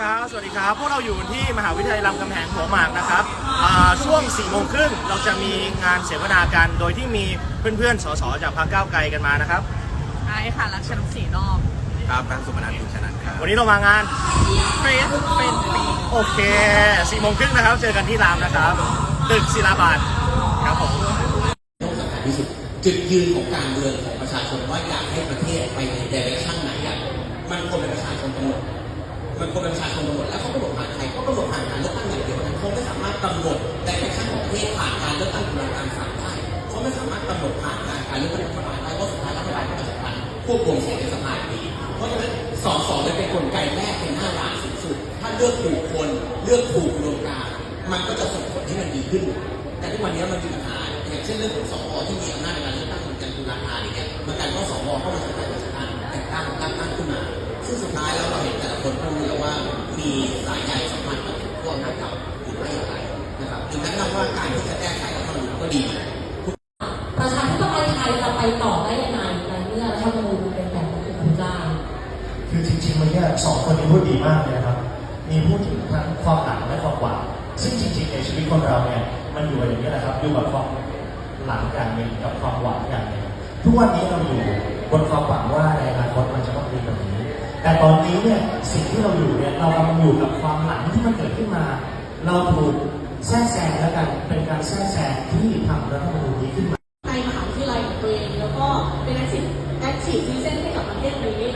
ครับ สวัสดีครับ พวกเราอยู่ที่มหาวิทยาลัยรามคำแหงหัวหมากนะครับอ่าช่วง4ี่โมงครึ่งเราจะมีงานเสวนากัน โดยที่มีเพื่อนๆ สสจากพรรคก้าวไกลกันมานะครับ ไอ้ค่ะ รักฉันสีนอกครับนักสุพนันท์ชนันครับวันนี้เรามางาน เฟรสเป็นปีโอเค4ี่โมงครึ่งนะครับ เจอกันที่รามนะครับ ตึกศิลาบาทครับผมต้องสำคัญที่สุดจุดยืนของการเมืองของประชาชนว่าอยากให้ประเทศไปในเดเรชั่นไหนอะมันควรเป็นประชาชนกำหนด มันควรเป็นประชาชนกำหนดแล้วเขากำหนดผ่านใครก็กำหนดผ่านการเลือกตั้งอย่างเดียวนั้นเขาไม่สามารถกำหนดเดเรชั่นของประเทศผ่านการเลือกตั้งตุลาการศาลได้เขาไม่สามารถกำหนดผ่านการการเลือกตั้งรัฐบาลได้เพราะสุดท้ายรัฐบาลก็จะจัดการควบคุมเสียงในสภาดีเพราะฉะนั้นสอสอเลยเป็นกลไกแรกเป็นหน้าด่านสูงสุด ถ้าเลือกถูกคนเลือกถูกอุดมการมันก็จะส่งผลให้มันดีขึ้น แต่ทุกวันนี้มันมีปัญหาอย่างเช่นเรื่องของสวที่มีอำนาจในการเลือกตั้งกันตุลาการอย่างเงี้ยมันกลายเแล้วเราเห็นแต่ละคนก็รู้แล้วว่ามีสายใยสัมพันธ์กับพวกนักเก่าหรือไม่อย่างไรนะครับดังนั้นเราว่าการที่จะแก้ไขรัฐธรรมนูญก็ดีประชาธิปไตยไทยจะไปต่อได้ยังไงในเมื่อรัฐธรรมนูญเป็นแบบของคุณเจ้าคือจริงๆวันเนี้ยสองคนนี้พูดดีมากเลยนะครับ มีพูดถึงทั้งความหลังและความหวังซึ่งจริงๆในชีวิตคนเราเนี่ยมันอยู่อย่างนี้แหละครับอยู่กับความหลังอย่างหนึ่งกับความหวังอย่างหนึ่งทุกวันนี้เราอยู่บนความหวังว่าในอนาคตมันจะ แต่ตอนนี้เนี่ยสิ่งที่เราอยู่เนี่ยเรากำลังอยู่กับความหลังที่มันเกิดขึ้นมา เราถูกแทรกแซงแล้วกันเป็นการแทรกแซงที่ทำรัฐธรรมนูญนี้ขึ้นมาในมหาวิทยาลัยของตัวเองแล้วก็เป็นแอคทีฟแอคทีฟซีเซนให้กับประเทศนี้